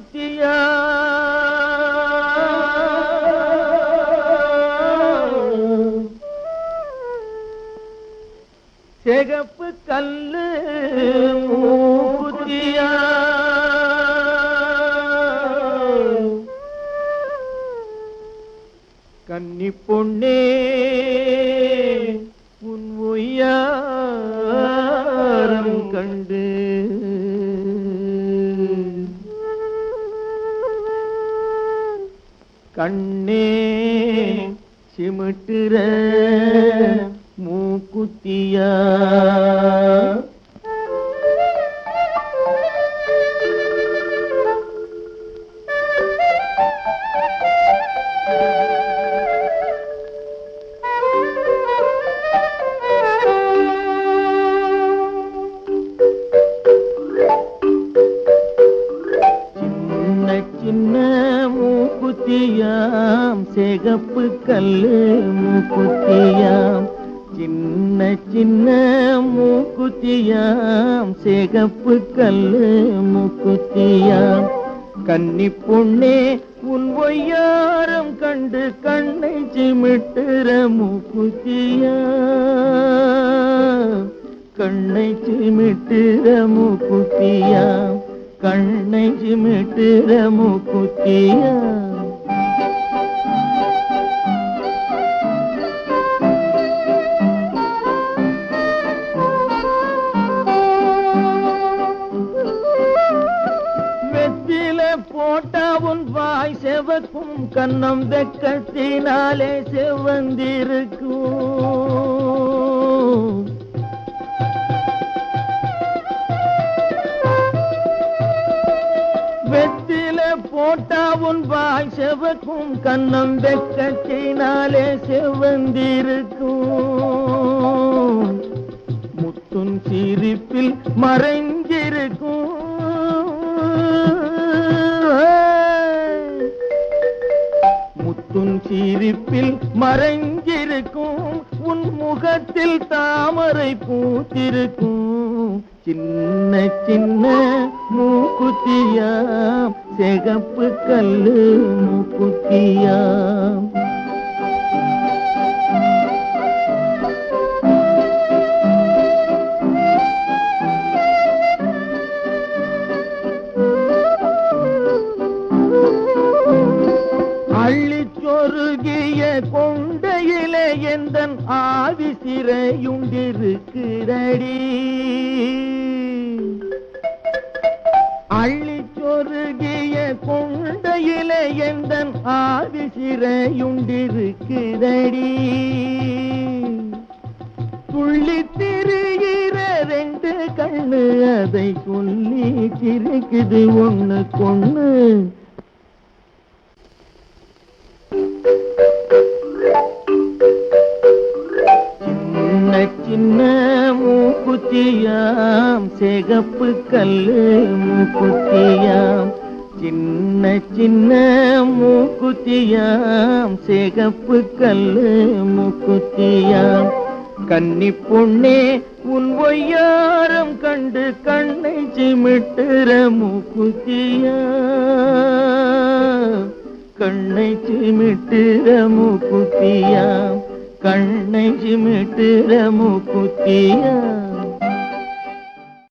மூக்குத்தியா சிகப்பு கல்லு மூக்குத்தியா கன்னி பொன்னே கண்ணே சிமிட்டுற மூக்குத்தியா? மூக்குத்தியாம் சிகப்பு கல்லு மூக்குத்தியாம். சின்ன சின்ன மூக்குத்தியாம் சிகப்பு கல்லு மூக்குத்தியாம். கன்னி பொண்ணே உன் ஒய்யாரம் கண்டு கண்ணை சிமிட்டுற மூக்குத்தியாம். கண்ணை சிமிட்டுற மூக்குத்தியாம். கண்ணை சிமிட்டுற மூக்குத்தியாம். செவக்கும் கண்ணம் வெக்கத்தினாலே செவந்திருக்கும். வெத்தில போட்டா உன் வாய் செவக்கும் கண்ணம் வெக்கத்தினாலே செவந்திருக்கும். முத்தும் சிரிப்பில் மறைஞ்சிருக்கும் சிரிப்பில் மறைஞ்சிருக்கும் உன் முகத்தில் தாமரை பூத்திருக்கும். சின்ன சின்ன மூக்குத்தியாம் செகப்பு கல்லு மூக்குத்தியாம். கொண்டையிலே எந்த ஆவி சிறையுண்டிருக்கிறடி. அள்ளி சொருகிய கொண்டையிலே எந்த ஆவி சிறையுண்டிருக்கிறடி. துள்ளி திரிகிற ரெண்டு கண்ணு அதை சொல்லி சிரிக்குது ஒண்ணு கொண்ணு சிகப்பு கல்லு மூக்குத்தியாம். சின்ன சின்ன மூக்குத்தியாம். சிகப்பு கல்லு மூக்குத்தியாம். கன்னி பொண்ணே உன் ஒய்யாரம் கண்டு கண்ணை சிமிட்டுற மூக்குத்தியாம். கண்ணை சிமிட்டுற மூக்குத்தியாம். கண்ணை சிமிட்டுற மூக்குத்தியாம்.